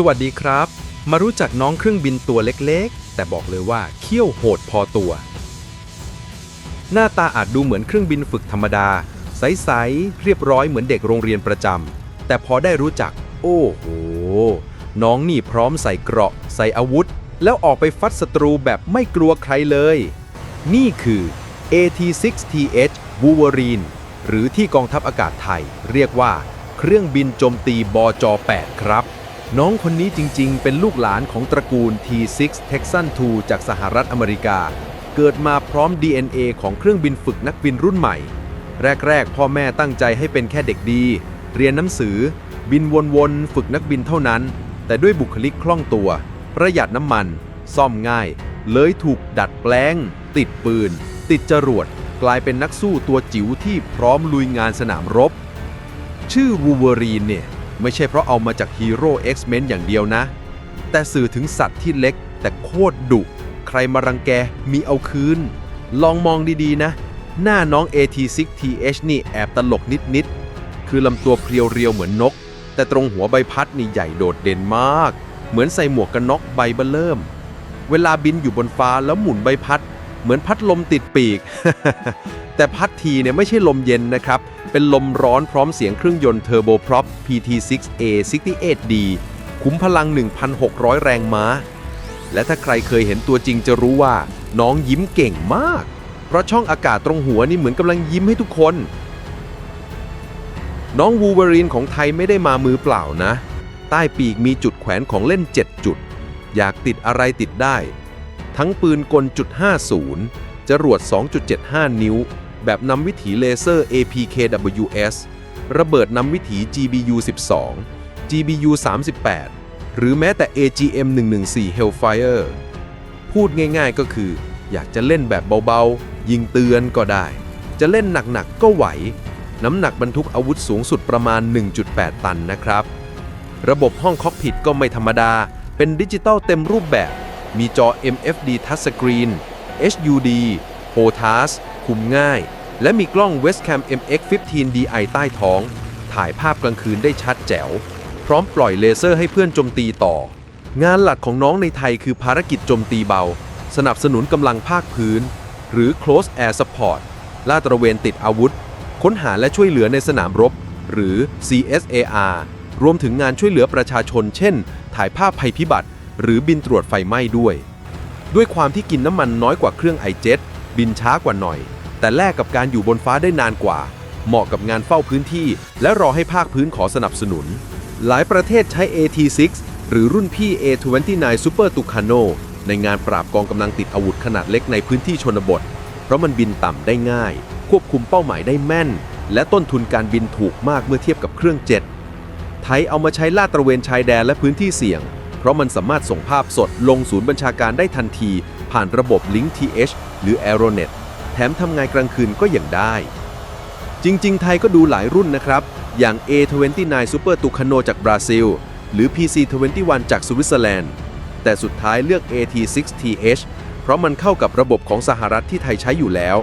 สวัสดีครับ มารู้จักน้องเครื่องบินตัวเล็กๆ แต่บอกเลยว่าเขี้ยวโหดพอตัว หน้าตาอาจดูเหมือนเครื่องบินฝึกธรรมดา ใสๆเรียบร้อยเหมือนเด็กโรงเรียนประจำแต่พอได้รู้จัก โอ้โห น้องนี่พร้อมใส่เกราะ ใส่อาวุธ แล้วออกไปฟัดศัตรูแบบไม่กลัวใครเลย นี่คือ AT-6TH Wolverine หรือที่กองทัพอากาศไทย เรียกว่า เครื่องบินโจมตีบจ 8 ครับ น้องคนนี้จริงๆ เป็นลูกหลานของตระกูล T6 Texan II จากสหรัฐอเมริกา เกิดมาพร้อม DNA ของเครื่องบินฝึกนักบินรุ่นใหม่ แรกๆ พ่อแม่ตั้งใจให้เป็นแค่เด็กดี เรียนหนังสือ บินวนๆ ฝึกนักบินเท่านั้น แต่ด้วยบุคลิกคล่องตัว ประหยัดน้ำมัน ซ่อมง่าย เลยถูกดัดแปลง ติดปืน ติดจรวด กลายเป็นนักสู้ตัวจิ๋วที่พร้อมลุยงานสนามรบ ชื่อวูเวอรีนเนี่ย ไม่ใช่เพราะเอามาจากฮีโร่ X-Men อย่างเดียวนะ แต่สื่อถึงสัตว์ที่เล็ก แต่โคตรดุใครมารังแกมีเอาคืน ลองมองดีๆนะ หน้าน้อง AT6TH นี่แอบตลกนิดๆ คือลำตัวเพรียวเรียวเหมือนนก แต่ตรงหัวใบพัดนี่ใหญ่โดดเด่นมาก เหมือนใส่หมวกกันน็อกใบเบอเริ่ม เวลาบินอยู่บนฟ้าแล้วหมุนใบพัด เหมือนพัดลมติดปีก แต่พัดทีเนี่ยไม่ใช่ลมเย็นนะครับ เป็นลมร้อนพร้อมเสียงเครื่องยนต์เทอร์โบพร็อป PT6A 68D คุ้มพลัง 1,600 แรงม้า และถ้าใครเคยเห็นตัวจริงจะรู้ว่า น้องยิ้มเก่งมาก เพราะช่องอากาศตรงหัวนี่เหมือนกำลังยิ้มให้ทุกคน น้องวูเวอรีนของไทยไม่ได้มามือเปล่านะ ใต้ปีกมีจุดแขวนของเล่น 7 จุด อยากติดอะไรติดได้ ทั้งปืนกลจุด50จรวด 2.75 นิ้ว แบบนำวิถีเลเซอร์ APKWS ระเบิดนำวิถี GBU 12 GBU 38 หรือแม้แต่ AGM 114 Hellfire พูดง่ายๆก็คือ อยากจะเล่นแบบเบาๆ ยิงเตือนก็ได้ จะเล่นหนักๆ ก็ไหว น้ำหนักบรรทุกอาวุธสูงสุดประมาณ 1.8 ตันนะครับ ระบบห้องคอกพิทก็ไม่ธรรมดา เป็นดิจิตอลเต็มรูปแบบ มีจอ MFD Touchscreen HUD POTAS คุมง่าย และมีกล้อง Westcam MX15DI ใต้ท้อง ถ่ายภาพกลางคืนได้ชัดแจ๋ว พร้อมปล่อยเลเซอร์ให้เพื่อนโจมตีต่อ งานหลักของน้องในไทยคือภารกิจโจมตีเบา สนับสนุนกำลังภาคพื้น หรือ Close Air Support ลาดตระเวนติดอาวุธ ค้นหาและช่วยเหลือในสนามรบ หรือ CSAR รวมถึงงานช่วยเหลือประชาชน เช่น ถ่ายภาพภัยพิบัติ หรือบินตรวจไฟไหม้ด้วย ด้วยความที่กินน้ำมันน้อยกว่าเครื่องไอเจ็ตบินช้ากว่าหน่อย แต่แลกกับการอยู่บนฟ้าได้นานกว่า เหมาะกับงานเฝ้าพื้นที่ และรอให้ภาคพื้นขอสนับสนุน หลายประเทศใช้ AT6 หรือรุ่นพี่ A29 Super Tucano ในงานปราบกองกำลังติดอาวุธขนาดเล็กในพื้นที่ชนบท เพราะมันบินต่ำได้ง่าย ควบคุมเป้าหมายได้แม่น และต้นทุนการบินถูกมากเมื่อเทียบกับเครื่องเจ็ตไทยเอามาใช้ลาดตระเวนชายแดนและพื้นที่เสี่ยง ราะมันสามารถส่งภาพสดลงศูนย์บัญชาการได้ทันที ผ่านระบบ Link TH หรือ Aeronet แถมทำงานกลางคืนก็ยังได้ จริง ๆ ไทยก็ดูหลายรุ่นนะครับ อย่าง A29 Super Tucano จากบราซิล หรือ PC21 จากสวิตเซอร์แลนด์ แต่สุดท้ายเลือก AT6TH เพราะมันเข้ากับระบบของสหรัฐที่ไทยใช้อยู่แล้ว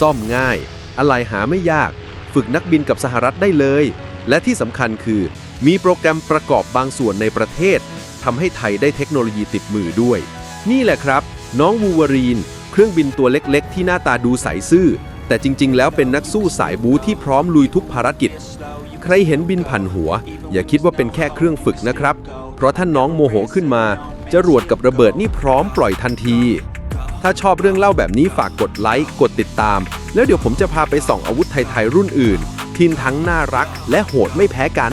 ซ่อมง่าย อะไรหาไม่ยาก ฝึกนักบินกับสหรัฐได้เลย และที่สำคัญคือ มีโปรแกรมประกอบบางส่วนในประเทศ ทำให้ไทยได้เทคโนโลยีติดมือด้วย นี่แหละครับ น้องวูวอรีน เครื่องบินตัวเล็กๆ ที่หน้าตาดูใสซื่อ แต่จริง ๆ แล้วเป็นนักสู้สายบูที่พร้อมลุยทุกภารกิจ ใครเห็นบินผ่านหัว อย่าคิดว่าเป็นแค่เครื่องฝึกนะครับ เพราะถ้าน้องโมโหขึ้นมาจะรวดกับระเบิดนี่พร้อมปล่อยทันที ถ้าชอบเรื่องเล่าแบบนี้ฝากกดไลค์กดติดตาม แล้วเดี๋ยวผมจะพาไปส่องอาวุธไทยๆรุ่นอื่น ที่ทั้งน่ารักและโหดไม่แพ้กัน